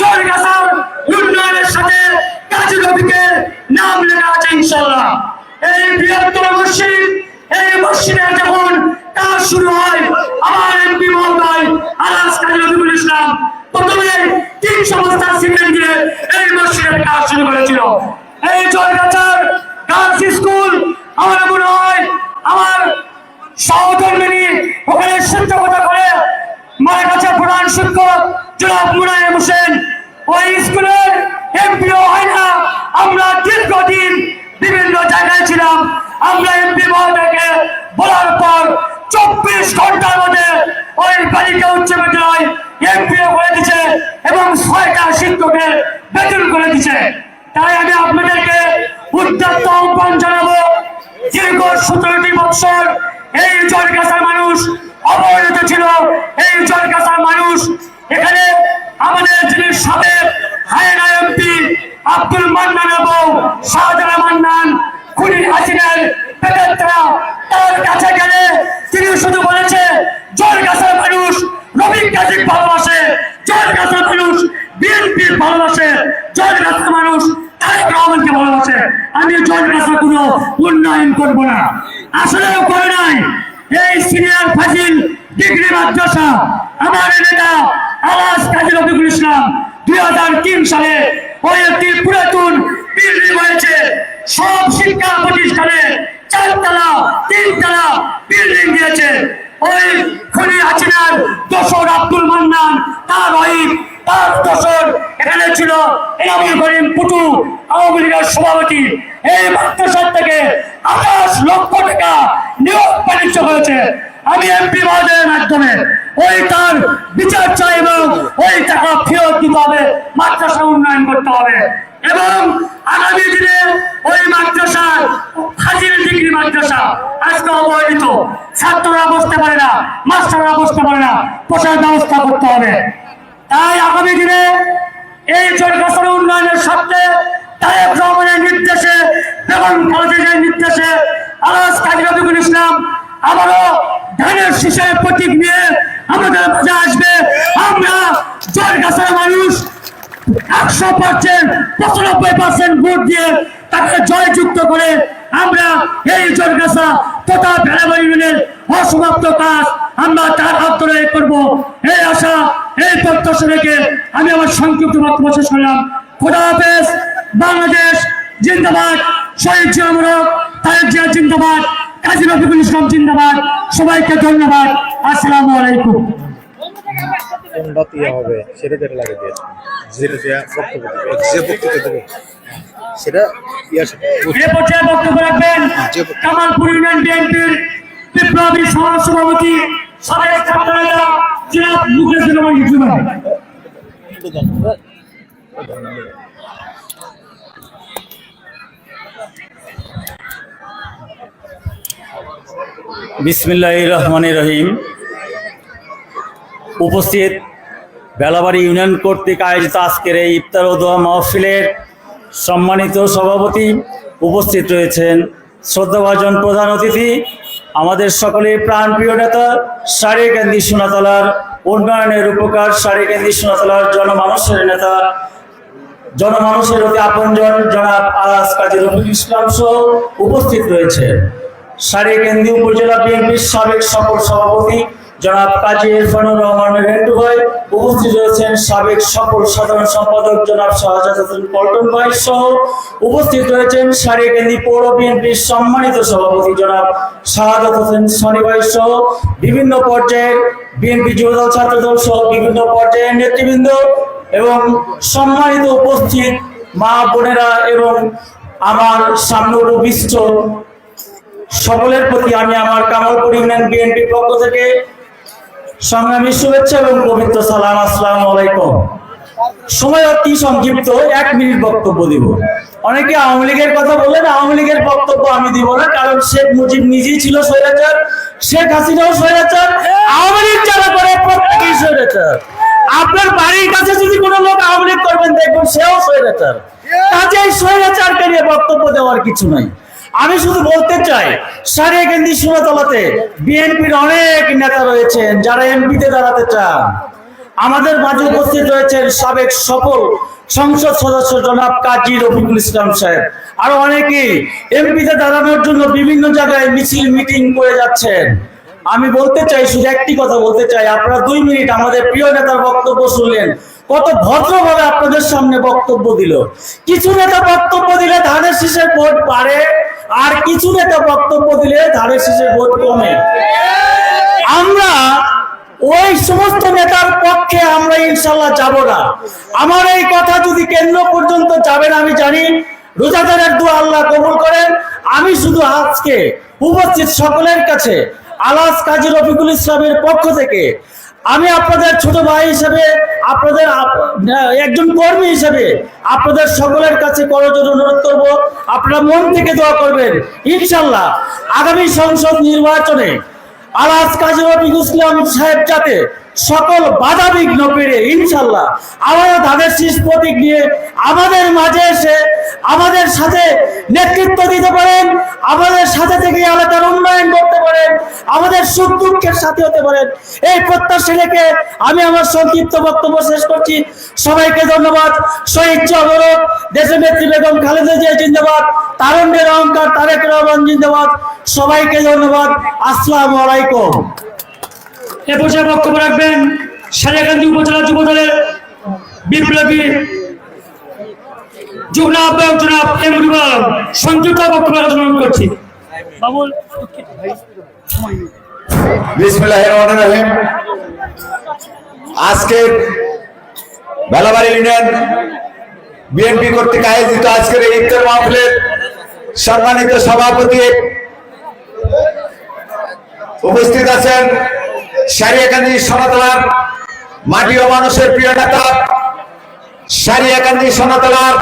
চরগাছার উন্নয়নের সাথে কাজী রবিকের নাম লেখা আছে ইনশাল্লাহ এই বৃহত্তর মসজিদ, এই মসজিদের যখন কাজ শুরু হয়, আমার এমপি মহোদয় আলাস কাজী রবিকুল ইসলাম প্রথমে তিন সংস্থার সিমেন্ট দিয়ে এই মসজিদের কাজ শুরু করেছিল। এই চরগাছার গার্লস স্কুল আমার মনে হয় আমার সহধর্মিনী ওখানে শিক্ষকতা করে মায়ের কাছে প্রধান শিক্ষক জনাব মুরায়ম হোসেন, ওই স্কুলের এমপিও হয় না, আমরা দীর্ঘদিন বিভিন্ন জায়গায় ছিলাম। আমরা এমপি মহোদয়কে বলার পর চব্বিশ ঘণ্টার মধ্যে ওই বালিকা উচ্চ বিদ্যালয় এমপিও করে দিচ্ছে এবং ছয়টা শিক্ষকের বেতন করে দিচ্ছে তাই আমি আপনাদেরকে উদ্যত্ত আহ্বান জানাব। দীর্ঘ সতেরোটি বছর এই জলগাছার মানুষ অবহেলিত ছিল। এই জলগাছার মানুষ, এখানে আমাদের যিনি সাবেক হায়না এমপি আব্দুল মান্নান বউ শাহজাহান মান্নান, খুনি হাসিনার পেটের তার কাছে গেলে তিনি শুধু বলেছে জলগাছার মানুষ, রবীন গাজীর ভালোবাসে জলগাছার মানুষ বিএনপির ভালোবাসে জলগাছার মানুষ, তারেক রহমানকে ভালোবাসে। আমি জলগাছার কোনো উন্নয়ন করব না। আসলেও করে নাই। এই সিনিয়র ফাজিল ডিগ্রি মাদ্রাসা আমার নেতা আলাস কাজী রফিকুল ইসলাম, দুই হাজার তিন সালে ওই একটি পুরাতন বিল্ডিং হয়েছে। সব শিক্ষা প্রতিষ্ঠানে চারতলা, তিনতলা বিল্ডিং দিয়েছে। ওই খনি হাসিনার দোসর আব্দুল মান্নান, তার ওয়াইফ তার দোসর এখানে ছিল এনামুল করিম পুটু, আওয়ামী লীগের সভাপতি। এই মাদ্রাসার থেকে আঠাশ লক্ষ টাকা নিয়োগ বাণিজ্য হয়েছে। আমি এমপি মহোদয়ের মাধ্যমে ওই তার বিচার চাই এবং ওই টাকা ফেরত দিতে হবে, মাদ্রাসা উন্নয়ন করতে হবে। এবং আগামী দিনে ওই মাদ্রাসা, হাজির ডিগ্রি মাদ্রাসা আজকে অবহেলিত। ছাত্ররা বসতে পারে না, মাস্টাররা বসতে পারে না, পোশাক ব্যবস্থা করতে হবে। তাই আগামী দিনে এই জলগাছার উন্নয়নের স্বার্থে তারেক রহমানের নির্দেশে, বেগম কলেজের নির্দেশে আলাস কাজী রবিকুল ইসলাম আবারও ধানের শীষের প্রতীক নিয়ে আমাদের মাঝে আসবে। আমরা জলগাছার মানুষ একশো পার্সেন্ট পঁচানব্বই পার্সেন্ট ভোট দিয়ে তাকে জয়যুক্ত করে আমরা এই জলগাছা তথা ভেড়াবাড়ি ইউনিয়নের অসমাপ্ত কাজ আমরা তার হাত করব। এই আশা, এই প্রত্যাশা রেখে আমি আমার সংক্ষিপ্ত বক্তব্য শেষ করলাম। খোদা হাফেজ, বাংলাদেশ জিন্দাবাদ, শহীদ জিয়া মুরক তারেক জিয়া জিন্দাবাদ, কাজী রফিকুল ইসলাম জিন্দাবাদ, সবাইকে ধন্যবাদ। আসসালামু আলাইকুম। কোনটা ইয়ে হবে সেটা যেটা লাগে দিয়েছে। যেটা দেয়া বক্তব্য দেবে যে বক্তব্য দেবে সেটা ইয়ার সাথে পর্যায়ে বক্তব্য রাখবেন কামালপুর ইউনিয়ন বিএনপির বিপ্লবী সভাপতি সাবেক ছাত্র নেতা জনাব মুকেশ রহমান ইসু ভাই বিসমিল্লাহ রহমান রহিম। উপস্থিত বেলাবাড়ি ইউনিয়ন কর্তৃক আয়োজিত আজকের এই ইফতার ও দোয়া মাহফিলের সম্মানিত সভাপতি উপস্থিত রয়েছেন শ্রদ্ধাভাজন প্রধান অতিথি, আমাদের সকলের প্রাণপ্রিয় নেতা সারেকান্দি সোনাতলার উন্নয়নের উপকার সারেকান্দি সোনাতলার জনমানুষের নেতা, জনমানুষের অতি আপনজন জনাব আলাস কাজী রফিক ইসলাম সহ উপস্থিত রয়েছে সারিকেন্দি উপজেলা বিএনপির সাবেক সকল সভাপতি জনাব কাজী ইরফানুর রহমান রেন্টু ভাই উপস্থিত রয়েছেন সাবেক সকল সাধারণ সম্পাদক জনাব শাহজাদ হোসেন পল্টন ভাই সহ উপস্থিত রয়েছেন সারিকেন্দি পৌর বিএনপির সম্মানিত সভাপতি জনাব শাহাদত হোসেন সনি ভাই সহ বিভিন্ন পর্যায়ের বিএনপি যুবদল, ছাত্রদল সহ বিভিন্ন পর্যায়ের নেতৃবৃন্দ এবং সম্মানিত উপস্থিত মা বোনেরা এবং আমার সামনে উপবিষ্ট সকলের প্রতি আমি আমার কামালপুর ইউনিয়ন বিএনপি পক্ষ থেকে সংগ্রামী শুভেচ্ছা এবং পবিত্র সালাম, আসসালাম আলাইকুম। সময় অতি সংক্ষিপ্ত, এক মিনিট বক্তব্য দিব। অনেকে আওয়ামী লীগের কথা বললেন, আওয়ামী লীগের বক্তব্য আমি দিব না, কারণ শেখ মুজিব নিজেই ছিল স্বৈরাচার, শেখ হাসিনাও স্বৈরাচার, আওয়ামী লীগ যারা করে প্রত্যেকেই স্বৈরাচার। আপনার বাড়ির কাছে যদি কোনো লোক আওয়ামী লীগ করবেন, দেখবেন সেও স্বৈরাচার। কাজেই স্বৈরাচারকে নিয়ে বক্তব্য দেওয়ার কিছু নাই। আমি শুধু বলতে চাই সারে সারিয়াকান্দি সুরতলাতে বিএনপির অনেক নেতা রয়েছেন, যারা এমপিতে দাঁড়াতে চান। আমাদের মাঝে উপস্থিত রয়েছেন সাবেক সফল সংসদ সদস্য জনাব কাজী রফিকুল ইসলাম সাহেব। আরও অনেকেই এমপিতে দাঁড়ানোর জন্য বিভিন্ন জায়গায় মিছিল, মিটিং করে যাচ্ছেন। আমি বলতে চাই, শুধু একটি কথা বলতে চাই, আপনারা দুই মিনিট আমাদের প্রিয় নেতার বক্তব্য শুনলেন। কত ভদ্রভাবে আপনাদের সামনে বক্তব্য দিল। কিছু নেতা বক্তব্য দিলে ধানের শীষের ভোট বাড়ে আর কিছু নেতা বক্তব্য দিলে ধানের শীষের ভোট কমে। আমরা ওই সমস্ত নেতার পক্ষে আমরা ইনশাল্লাহ যাব না। আমার এই কথা যদি কেন্দ্র পর্যন্ত যাবেন আমি জানি রোজাদারের দোয়া আল্লাহ কবুল করেন। আমি শুধু আজকে উপস্থিত সকলের কাছে আলাস কাজী রফিকুল ইসলামের পক্ষ থেকে আমি আপনাদের ছোট ভাই হিসেবে, আপনাদের একজন কর্মী হিসেবে আপনাদের সকলের কাছে করজোর অনুরোধ করব। আপনারা মন থেকে দোয়া করবেন ইনশাল্লাহ আগামী সংসদ নির্বাচনে আলাস কাজী রফিক ইসলাম সাহেব যাতে সকল বাধা বিঘ্ন পেরে ইনশাল্লাহ আমাদের ধানের শীষ প্রতীক নিয়ে আমাদের মাঝে এসে আমাদের সাথে নেতৃত্ব দিতে পারেন, আমাদের সাথে থেকে এলাকার উন্নয়ন করতে পারেন, আমাদের সুখ দুঃখের সাথে হতে পারেন। এই প্রত্যাশা রেখে আমি আমার সংক্ষিপ্ত বক্তব্য শেষ করছি। সবাইকে ধন্যবাদ। শহীদ জগরত দেশের নেত্রী বেগম খালেদা জিয়া জিন্দাবাদ, তারুণ্যের অহংকার তারেক রহমান জিন্দাবাদ। সবাইকে ধন্যবাদ। আসসালামু আলাইকুম। এ পর্যায়ে বক্তব্য রাখবেন, সারিয়াকান্দি উপজেলা যুব দলের বিপ্লবী যুগ্ম আহ্বায়ক জনাব এমরুল আলম সংযুক্ত বক্তব্য অনুরোধ করছি। বাবুল আজকের বেলাবাড়ি ইউনিয়ন বিএনপি কর্তৃক আয়োজিত আজকের এই ইফতার মাহফিলের সম্মানিত সভাপতি উপস্থিত আছেন সারিয়াকান্দি সোনাতলার মাটি মানুষের প্রিয় নেতা, সারিয়াকান্দি সোনাতলার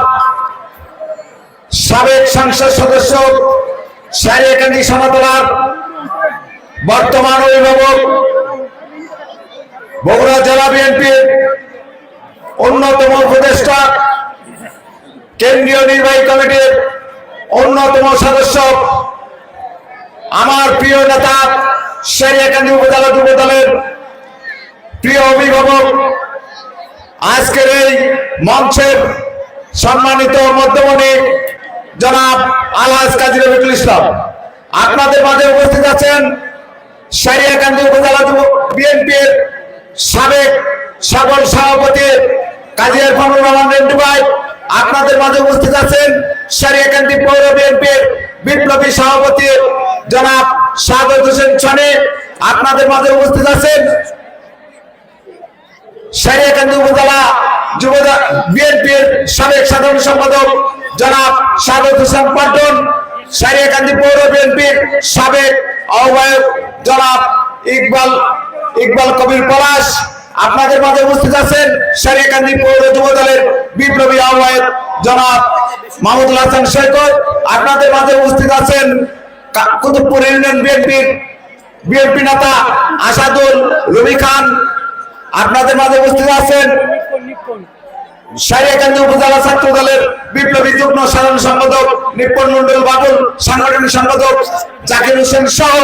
সাবেক সংসদ সদস্য, সারিয়াকান্দি সোনাতলার বর্তমান অভিভাবক, বগুড়া জেলা বিএনপির অন্যতম উপদেষ্টা, কেন্দ্রীয় নির্বাহী কমিটির অন্যতম সদস্য, আমার প্রিয় নেতা শেরিয়াকান্দি উপজেলা যুব প্রিয় অভিভাবক, আজকের এই মঞ্চের সম্মানিত মধ্যমণি জনাব আলহাজ কাজী ইসলাম। আপনাদের মাঝে উপস্থিত আছেন সারিয়াকান্দি উপজেলা বিএনপির সাবেক সাগর সভাপতি কাজী ইরফানুর রহমান রেন্টু ভাই। আপনাদের মাঝে উপস্থিত আছেন সারিয়াকান্দি পৌর বিএনপির বিপ্লবী সভাপতি জনাব সাগর হোসেন ছনে। আপনাদের মাঝে উপস্থিত আছেন সারিয়াকান্দি উপজেলা যুব বিএনপির সাবেক সাধারণ সম্পাদক জনাব সাগর হোসেন পাটন সারিয়াকান্দি পৌর বিএনপির সাবেক আহ্বায়ক জনাব ইকবাল ইকবাল কবির পলাশ আপনাদের মাঝে উপস্থিত আছেন সারিয়াকান্দি পৌর যুব দলের বিপ্লবী আহ্বায়ক জনাব মাহমুদুল হাসান সৈকত আপনাদের মাঝে উপস্থিত আছেন কুতুবপুর ইউনিয়ন বিএনপির বিএনপি নেতা আসাদুল রবি খান। আপনাদের মাঝে উপস্থিত আছেন সারিয়াকান্দি উপজেলা ছাত্র দলের বিপ্লবী যুগ্ম সাধারণ সম্পাদক নিপুণ মন্ডল বাবুল সাংগঠনিক সম্পাদক জাকির হোসেন সহ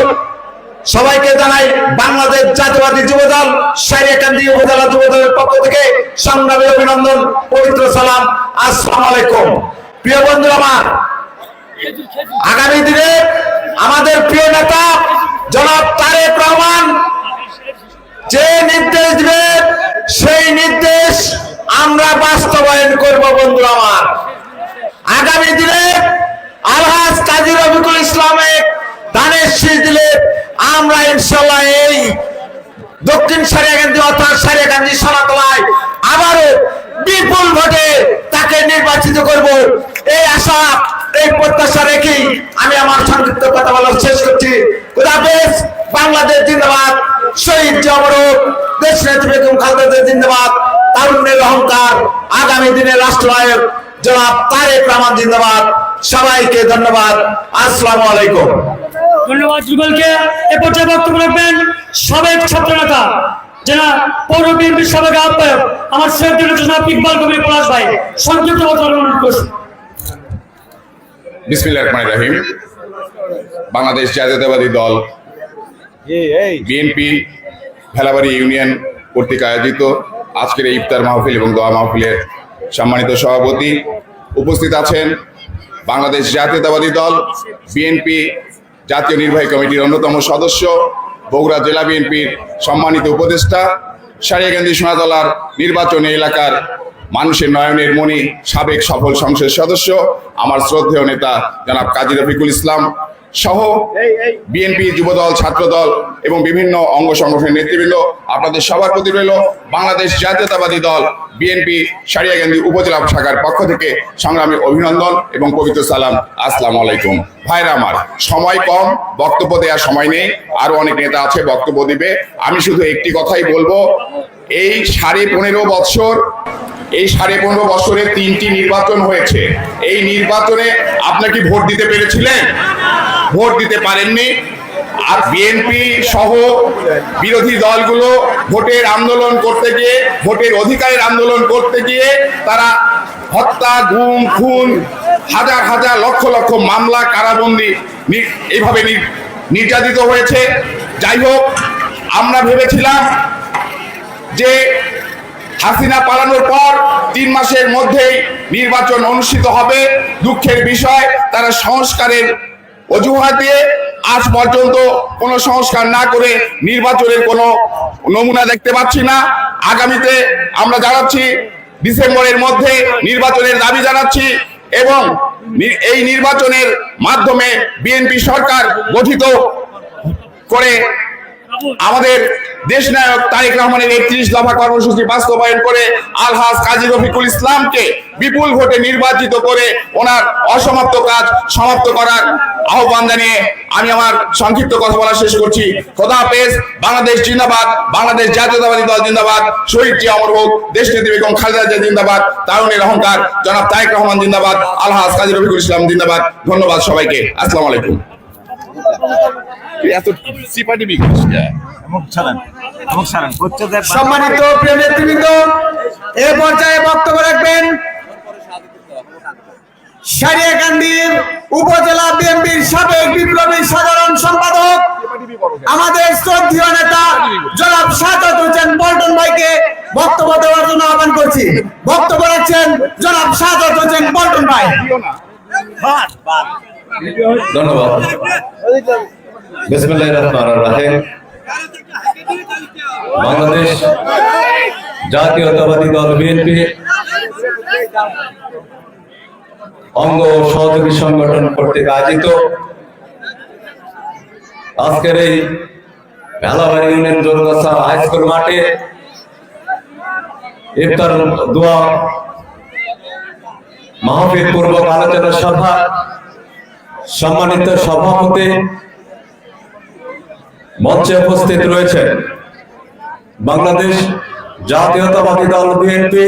সবাইকে জানাই বাংলাদেশ জাতীয়বাদী যুব দল সারিয়াকান্দি উপজেলা যুব দলের পক্ষ থেকে সংগ্রামী অভিনন্দন, পবিত্র সালাম, আসসালামু আলাইকুম। প্রিয় বন্ধু আমার, আগামী দিনে আমাদের প্রিয় নেতা জনাব তারেক রহমান যে নির্দেশ দিবে, সেই নির্দেশ আমরা বাস্তবায়ন করব বন্ধু আমার। আগামী দিনে আলহাজ কাজী রবিকুল ইসলামের শীষ দিলে আমরা এই দক্ষিণ সারিয়াকান্দি অর্থাৎ সারিয়াকান্দি সোনাতলায় আবারও বিপুল ভোটে তাকে নির্বাচিত করব। এই আশা আমি আমার সংক্ষিপ্ত কথা বলা শেষ করছি। খুদাফেজ বাংলাদেশ জিন্দাবাদ। শহীদ জমরক দেশ নেত্রী বেগম খালেদা জিন্দাবাদ। তারুণ্যের অহংকার আগামী দিনের রাষ্ট্রনায়ক জনাব তারেক রহমান জিন্দাবাদ। সবাইকে ধন্যবাদ। আসসালামু আলাইকুম। ধন্যবাদ যুগলকে। এ পর্যায়ে বক্তব্য রাখবেন সাবেক ছাত্র নেতা যারা পৌর বিএনপির সাবেক আহ্বায়ক আমার সৈয়দ জনাব ইকবাল কবির পলাশ ভাই সংযুক্ত বক্তব্য অনুরোধ করছি। বিসমিল্লাহ রহমান রাহিম। বাংলাদেশ জাতীয়তাবাদী দল এই এই। বিএনপি ভেলাবাড়ি ইউনিয়ন কর্তৃক আয়োজিত আজকের এই ইফতার মাহফিল এবং দোয়া মাহফিলের সম্মানিত সভাপতি উপস্থিত আছেন বাংলাদেশ জাতীয়তাবাদী দল বিএনপি জাতীয় নির্বাহী কমিটির অন্যতম সদস্য, বগুড়া জেলা বিএনপির সম্মানিত উপদেষ্টা, সারিয়াকান্দি সোনাতলার নির্বাচনী এলাকার মানুষের নয়নের মণি, সাবেক সফল সংসদ সদস্য, আমার শ্রদ্ধেয় নেতা জনাব কাজী রফিকুল ইসলাম সহ বিএনপি যুবদল ছাত্রদল এবং বিভিন্ন অঙ্গ সংগঠনের নেতৃবৃন্দ আপনাদের সবার প্রতি রইল বাংলাদেশ জাতীয়তাবাদী দল বিএনপি সারিয়াগান্ধী উপজেলা শাখার পক্ষ থেকে সংগ্রামী অভিনন্দন এবং পবিত্র সালাম। আসসালাম আলাইকুম। ভাইরা আমার সময় কম বক্তব্য দেওয়ার সময় নেই। আরও অনেক নেতা আছে বক্তব্য দিবে। আমি শুধু একটি কথাই বলব এই সাড়ে পনেরো বছর, এই সাড়ে পনেরো বছরে তিনটি নির্বাচন হয়েছে। এই নির্বাচনে আপনার কি ভোট দিতে পেরেছিলেন? ভোট দিতে পারেননি। আর বিএনপি সহ বিরোধী দলগুলো ভোটের আন্দোলন করতে গিয়ে, ভোটের অধিকারের আন্দোলন করতে গিয়ে তারা হত্যা, গুম, খুন, হাজার হাজার লক্ষ লক্ষ মামলা, কারাবন্দি এইভাবে নির্যাতিত হয়েছে। যাই হোক, আমরা ভেবেছিলাম যে হাসিনা পালানোর পর তিন মাসের মধ্যেই নির্বাচন অনুষ্ঠিত হবে। দুঃখের বিষয়, তারা সংস্কারের অজুহাত আজ পর্যন্ত কোনো সংস্কার না করে নির্বাচনের কোনো নমুনা দেখতে পাচ্ছি না। আগামীতে আমরা জানাচ্ছি, ডিসেম্বরের মধ্যে নির্বাচনের দাবি জানাচ্ছি এবং এই নির্বাচনের মাধ্যমে বিএনপি সরকার গঠিত করে আমাদের দেশ নায়ক তারেক রহমানের একত্রিশ দফা কর্মসূচি বাস্তবায়ন করে আলহাজ কাজী রফিকুল ইসলামকে বিপুল ভোটে নির্বাচিত করে ওনার অসমাপ্ত কাজ সমাপ্ত করার আহ্বান জানিয়ে আমি আমার সংক্ষিপ্ত কথা বলা শেষ করছি। খোদা হাফেজ, বাংলাদেশ জিন্দাবাদ, বাংলাদেশ জাতীয়তাবাদী দল জিন্দাবাদ, শহীদ জি অমর হোক, দেশ নেত্রী বেগম খালেদা জিয়া জিন্দাবাদ তারুণের অহংকার, জনাব তারেক রহমান জিন্দাবাদ, আলহাজ কাজী রফিকুল ইসলাম জিন্দাবাদ। ধন্যবাদ সবাইকে। আসসালামু আলাইকুম। এত সিপাটি বিকৃত সম্মানিত প্রিয় নেতৃবৃন্দ এ পর্যায়ে বক্তব্য রাখবেন সারিয়াকান্দির উপজেলা বিএনপির সাবেক বিপ্লবী সাধারণ সম্পাদক আমাদের শ্রদ্ধীয় নেতা জনাব সাজাদ হোসেন পল্টন ভাইকে বক্তব্য দেওয়ার জন্য আহ্বান করছি। বক্তব্য রাখছেন জনাব সাজাদ হোসেন পল্টন ভাই। ধন্যবাদ। বাংলাদেশ জাতীয়তাবাদী দল বিএনপি অঙ্গ সহযোগী সংগঠন কর্তৃক আয়োজিত আজকের এই ভেলাবাড়ি ইউনিয়ন জোরগাছা হাই মাঠে ইফতার, দোয়া, মাহফিল, পূর্বক আলোচনা সভা সম্মানিত সভাপতি, মঞ্চে উপস্থিত রয়েছেন বাংলাদেশ জাতীয়তাবাদী দল বিএনপি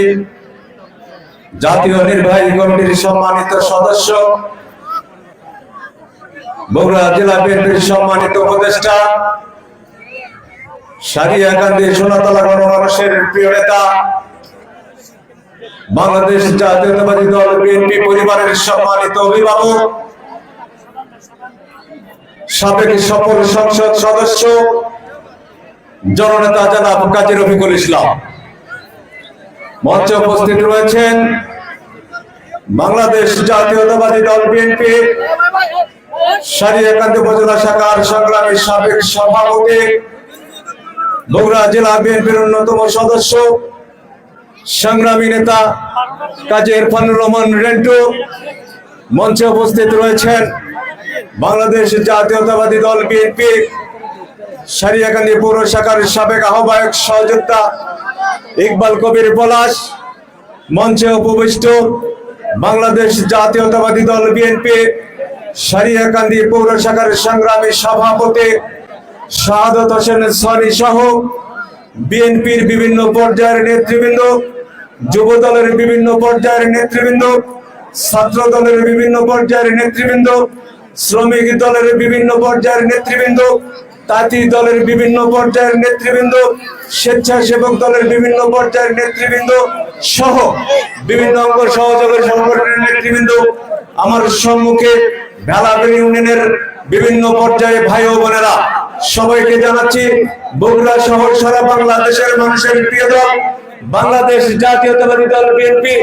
জাতীয় নির্বাহী কমিটির সম্মানিত সদস্য, বগুড়া জেলা বিএনপির সম্মানিত উপদেষ্টা সারিয়াকান্দি সোনাতলা গণমানুষের প্রিয় নেতা, বাংলাদেশ জাতীয়তাবাদী দল বিএনপি পরিবারের সম্মানিত অভিভাবক সাবেক সফল সংসদ সদস্য, জননেতা জনাব কাজী রফিকুল ইসলাম। মঞ্চে উপস্থিত রয়েছেন বাংলাদেশ জাতীয়তাবাদী দল বিএনপি, সারিয়াকান্দি উপজেলা শাখার সংগ্রামের সাবেক সভাপতি, বগুড়া জেলা বিএনপির অন্যতম সদস্য, সংগ্রামী নেতা কাজী ইরফানুর রহমান রেন্টু। মঞ্চে উপস্থিত রয়েছেন বাংলাদেশ জাতীয়তাবাদী দল বিএনপি সারিয়াকান্দি পৌর শাখার সাবেক আহ্বায়ক সহযোদ্ধা ইকবাল কবির পলাশ, মঞ্চে উপবিষ্ট বাংলাদেশ জাতীয়তাবাদী দল বিএনপি সারিয়াকান্দি পৌর শাখার সংগ্রামী সভাপতি শাহাদত হোসেন সনি সহ বিএনপির বিভিন্ন পর্যায়ের নেতৃবৃন্দ যুব দলের বিভিন্ন পর্যায়ের নেতৃবৃন্দ ছাত্র দলের বিভিন্ন পর্যায়ের নেতৃবৃন্দ শ্রমিক দলের বিভিন্ন পর্যায়ের নেতৃবৃন্দ, তাঁতি দলের বিভিন্ন পর্যায়ের নেতৃবৃন্দ, স্বেচ্ছাসেবক দলের বিভিন্ন পর্যায়ের নেতৃবৃন্দ সহ বিভিন্ন অঙ্গ সহযোগী সংগঠনের নেতৃবৃন্দ, আমার সম্মুখে ভেলাবেড়ি ইউনিয়নের বিভিন্ন পর্যায়ে ভাই ও বোনেরা, সবাইকে জানাচ্ছি, বগুড়া শহর সারা বাংলাদেশের মানুষের প্রিয় দল, বাংলাদেশ জাতীয়তাবাদী দল বিএনপি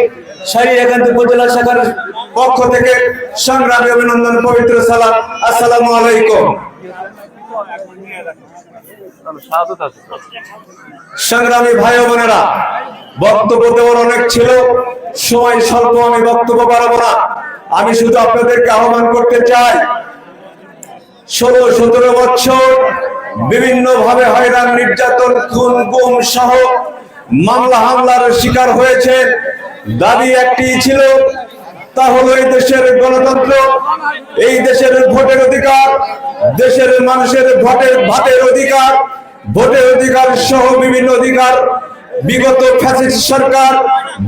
পক্ষ থেকে সংগ্রামী অভিনন্দন, পবিত্র সালাম আসসালামু আলাইকুম। সংগ্রামী ভাই বোনেরা, বক্তব্য দেওয়ার অনেক ছিল, সময় স্বল্প, আমি বক্তব্য বাড়াবো না। আমি শুধু আপনাদেরকে আহ্বান করতে চাই, ষোলো, সতেরো বছর বিভিন্ন ভাবে হয়রান, নির্যাতন, খুন, গুম সহ মামলা হামলার শিকার হয়েছে। দাবি একটি ছিল, তা হলো এই দেশের গণতন্ত্র, এই দেশের ভোটের অধিকার, দেশের মানুষের ভোটের ভাতের অধিকার, ভোটের অধিকার সহ বিভিন্ন অধিকার। বিগত ফ্যাসিস্ট সরকার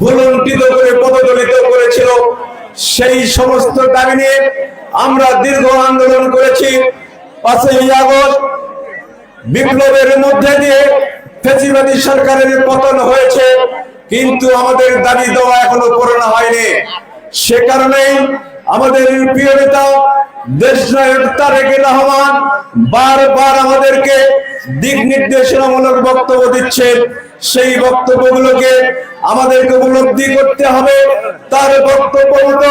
ভুলুণ্ঠিত করে পদদলিত করেছিল। সেই সমস্ত দাবি নিয়ে আমরা দীর্ঘ আন্দোলন করেছি। পাঁচই আগস্ট বিপ্লবের মধ্যে দিয়ে ফেসিবাদী সরকারের পতন হয়েছে, কিন্তু আমাদের দাবি দেওয়া এখনও পূরণ হয়নি। সে কারণেই আমাদের প্রিয় নেতা দেশ নায়ক তারেক রহমান বারবার আমাদেরকে দিক নির্দেশনামূলক বক্তব্য দিচ্ছেন। সেই বক্তব্যগুলোকে আমাদেরকে উপলব্ধি করতে হবে। তার বক্তব্য মতো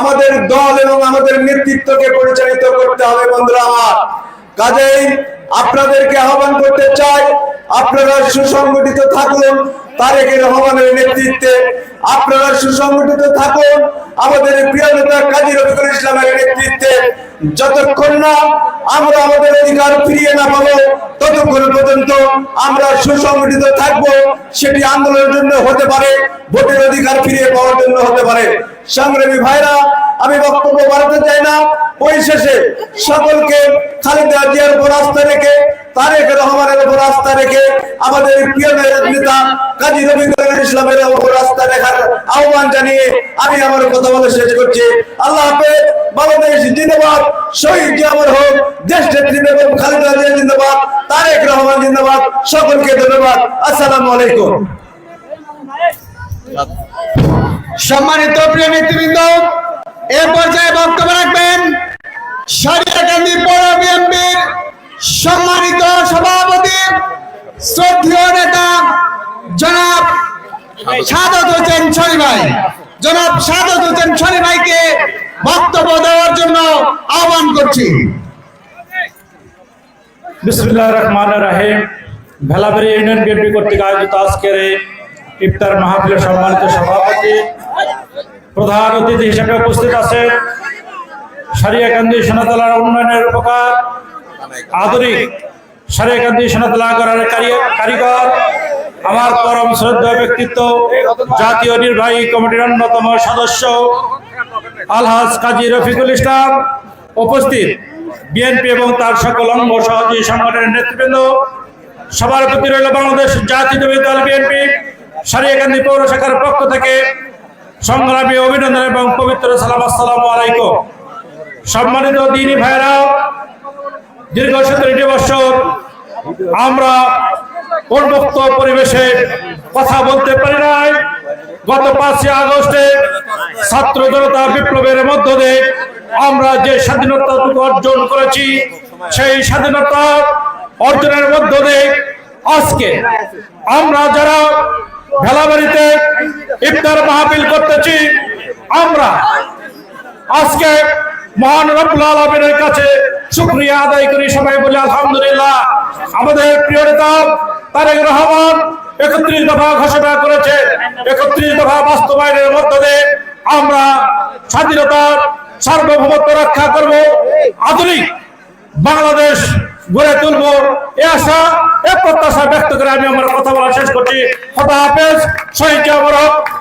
আমাদের দল এবং আমাদের নেতৃত্বকে পরিচালিত করতে হবে বন্ধুরা আমার। কাজেই আপনাদেরকে আহ্বান করতে চাই, আপনারা সুসংগঠিত থাকুন তারেক রহমানের নেতৃত্বে আপনারা সুসংগঠিত থাকুন, আমাদের প্রিয় নেতা কাজী রফিকুল ইসলামের নেতৃত্বে। যতক্ষণ না আমরা আমাদের অধিকার ফিরিয়ে না পাবো, ততক্ষণ পর্যন্ত আমরা সুসংগঠিত থাকব, সেটি আন্দোলনের জন্য হতে পারে, ভোটের অধিকার ফিরিয়ে পাওয়ার জন্য হতে পারে। সংগ্রামী ভাইরা আমি বক্তব্য বাড়াতে চাই না। পরিশেষে সকলকে খালেদা জিয়ার উপর আস্থা রেখে, তারেক রহমানের উপর আস্থা রেখে, আমাদের প্রিয় নেতা কাজী রবীন্দ্র ইসলামের উপর আস্থা রেখার আহ্বান জানিয়ে আমি আমার কথা বলে শেষ করছি। আল্লাহ হাফেজ, বাংলাদেশ জিন্দাবাদ, শহীদ জিয়ামর হোক দেশ নেত্রী বেগম খালেদা জিয়া জিন্দাবাদ, তারেক রহমান জিন্দাবাদ, সকলকে ধন্যবাদ। আসসালামু আলাইকুম। সম্মানিত প্রিয় নেতৃবৃন্দ এ পর্যায়ে বক্তব্য রাখবেন সারিয়াকান্দি পৌর বিএনপির সম্মানিত সভাপতি, শ্রদ্ধেয় নেতা জনাব সাদত হোসেন ছড়ি ভাই। জনাব সাদত হোসেন ছড়ি ভাইকে বক্তব্য দেওয়ার জন্য আহ্বান করছি। বিসমুল্লাহ রহমান রাহিম। ভেলাবেরি ইউনিয়ন বিএনপি কর্তৃক আয়োজিত আজকের ইফতার মাহফিলের সম্মানিত সভাপতি প্রধান অতিথি হিসেবে উপস্থিত আছেন সারিয়াকান্দি সোনাতলার উন্নয়নের উপকার, আধুনিক সারিয়াকান্দি সোনাতলা করার কারি- কারিগর, আমার পরম শ্রদ্ধা ব্যক্তিত্ব, জাতীয় নির্বাহী কমিটির অন্যতম সদস্য, আলহাজ কাজী রফিকুল ইসলাম উপস্থিত। বিএনপি এবং তার সকল অঙ্গ সহযোগী সংগঠনের নেতৃবৃন্দ, সবার প্রতি রইল বাংলাদেশ জাতীয়তাবাদী দল বিএনপি, সারিয়াকান্দি পৌর শাখার পক্ষ থেকে সংগ্রামী অভিনন্দন এবং পবিত্র সালাম, আসসালামু আলাইকুম। সম্মানিত দিনী ভাইরা, দীর্ঘ সতেরোটি বছর আমরা উন্মুক্ত পরিবেশে কথা বলতে পারি নাই। গত পাঁচই আগস্টে ছাত্র জনতা বিপ্লবের মধ্য দিয়ে আমরা যে স্বাধীনতাটুকু অর্জন করেছি, সেই স্বাধীনতা অর্জনের মধ্য দিয়ে আজকে আমরা যারা ভেলাবাড়িতে ইফতার মাহফিল করতেছি, আমরা আজকে মহান রব্বুল আলমিনের কাছে শুক্রিয়া আদায় করি সবাই বলে, আলহামদুলিল্লাহ। আমাদের প্রিয় নেতা তারেক রহমান একত্রিশ দফা ঘোষণা করেছে। একত্রিশ দফা বাস্তবায়নের মধ্য দিয়ে আমরা স্বাধীনতার সার্বভৌমত্ব রক্ষা করব। আধুনিক বাংলাদেশ গড়ে তুলব। এ আশা, এ প্রত্যাশা ব্যক্ত করে আমি আমার কথা বলা শেষ করছি। খোদা হাফেজ, শহীদ জামর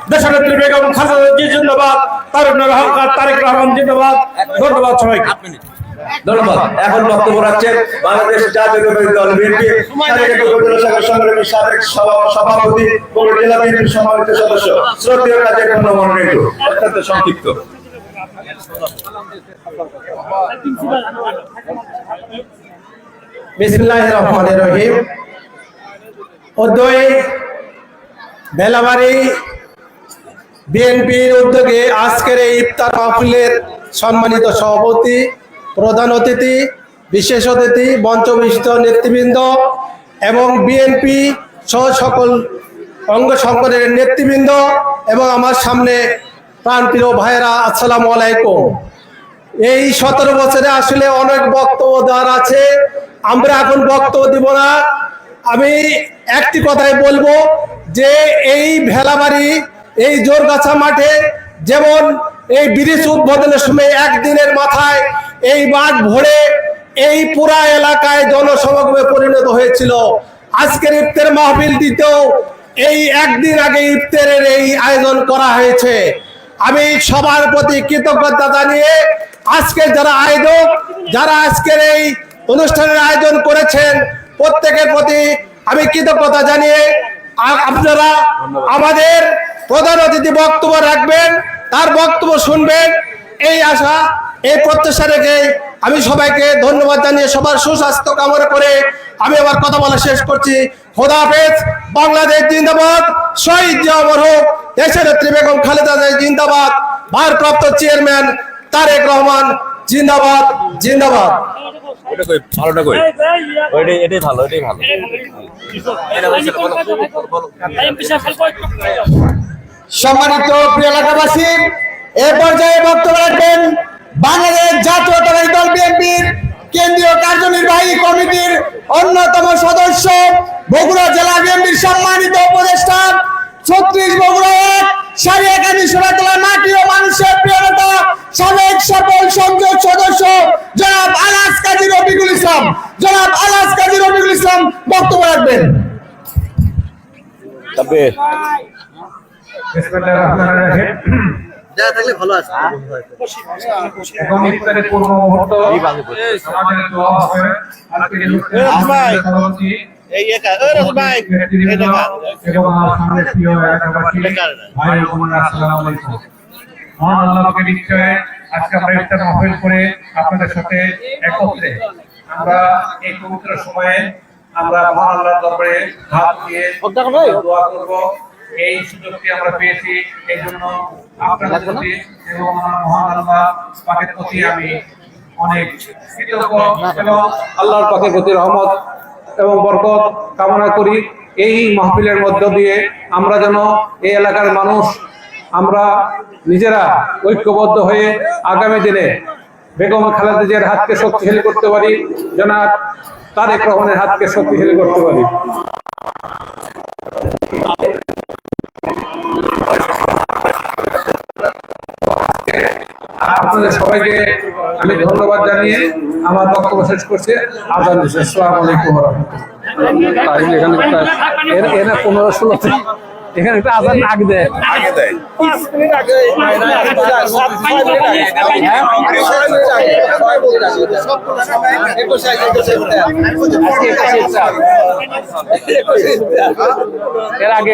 দেশনেত্রী বেগম খালেদা জি জিন্দাবাদ তারুণ্য রহমান তারেক রহমান জিন্দাবাদ। ধন্যবাদ সবাইকে। ধন্যবাদ। এখন বক্তব্য রাখছেন বাংলাদেশ জাতীয়তাবাদী দল বিএনপি সংগ্রামী সাবেক সভা- সভাপতি এবং জেলা বিএনপির সম্মানিত সদস্য, শ্রদ্ধেয় কাজে রেডু অত্যন্ত সংক্ষিপ্ত। উদ্যোগে আজকের এই ইফতার মাহফিলের সম্মানিত সভাপতি, প্রধান অতিথি, বিশেষ অতিথি মঞ্চবিষ্ট নেতৃবৃন্দ এবং বিএনপি সহ সকল অঙ্গ সংগঠনের নেতৃবৃন্দ এবং আমার সামনে প্রাণপ্রিয় ভাইয়েরা, আসসালামু আলাইকুম। এই সতেরো বছরে আসলে অনেক বক্তব্য দেওয়ার আছে। আমরা এখন বক্তব্য দিব না। আমি একটি কথাই বলব যে এই ভেলাবাড়ি, এই জোরগাছা মাঠে যেমন এই ব্রিজ উদ্বোধনের সময় একদিনের মাথায় এই বাঘ ভরে এই পুরা এলাকায় জনসমাগমে পরিণত হয়েছিল। আজকের ইফতের মাহফিল দিতেও এই একদিন আগে ইফতারের এই আয়োজন করা হয়েছে। আমি সবার প্রতি কৃতজ্ঞতা জানিয়ে আজকে যারা আয়োজক, যারা আজকের এই অনুষ্ঠানের আয়োজন করেছেন। প্রত্যেকের প্রতি আমি কৃতজ্ঞতা জানিয়ে আপনারা আমাদের প্রধান অতিথি বক্তব্য রাখবেন তার বক্তব্য শুনবেন। এই আশা এই প্রত্যাশা রেখে আমি সবাইকে ধন্যবাদ জানিয়ে সবার সুস্বাস্থ্য কামনা করে আমি আমার কথা বলা শেষ করছি। খোদা হাফেজ বাংলাদেশ জিন্দাবাদ শহীদ জিয়া হোক দেশের নেত্রী বেগম খালেদা জিন্দাবাদ। ভারপ্রাপ্ত চেয়ারম্যান তারেক রহমান জিন্দাবাদ জিন্দাবাদ। ওইটাই এটাই ভালো এটাই ভালো। সম্মানিত প্রিয় এলাকাবাসী এ পর্যায়ে বক্তব্য রাখবেন বাংলাদেশ জাতীয়তাবাদী দল বিএনপির কেন্দ্রীয় কার্যনির্বাহী কমিটির অন্যতম সদস্য বগুড়া জেলা বিএনপির সম্মানিত উপদেষ্টা ছত্রিশ বগুড়া এক সারিয়াকান্দি সোনাতলা মাটি ও মানুষের প্রিয়তা সাবেক সকল সংসদ সদস্য জনাব আলাস কাজী রফিকুল ইসলাম। জনাব আলাস কাজী রফিকুল ইসলাম বক্তব্য রাখবেন। তবে এখন মুহূর্ত আমাদের দোয়া হবে আজকে এই অনুষ্ঠানের সভাপতি নেতৃবৃন্দ এবং আমার সামনে প্রিয় এলাকাবাসী। ভাই বোনেরা, আসসালামু আলাইকুম। মহান আল্লাহকে নিশ্চয় আজকে আমরা ইফতার মাহফিল করে আপনাদের সাথে একত্রে আমরা এই পবিত্র সময়ে আমরা মহান আল্লাহর দরবারে হাত দিয়ে দোয়া করব। এই সুযোগটি আমরা পেয়েছি এই জন্য আপনাদের প্রতি এবং মহান আল্লাহ পাকের প্রতি আমি অনেক কৃতজ্ঞ এবং আল্লাহর পাকের প্রতি রহমত এবং বরকত কামনা করি। এই মাহফিলের মধ্য দিয়ে আমরা যেন এই এলাকার মানুষ, আমরা নিজেরা ঐক্যবদ্ধ হয়ে আগামী দিনে বেগম খালেদা জিয়ার হাতকে শক্তিশালী করতে পারি, জনাব তারেক রহমানের হাতকে শক্তিশালী করতে পারি। আপনাদের সবাইকে আমি ধন্যবাদ জানিয়ে আমার বক্তব্য শেষ করছি। আজান দিচ্ছে আসসালামু আলাইকুম এখানে এর- পনেরো ষোলো এখানে একটা আজান আগে দেয়। এর আগে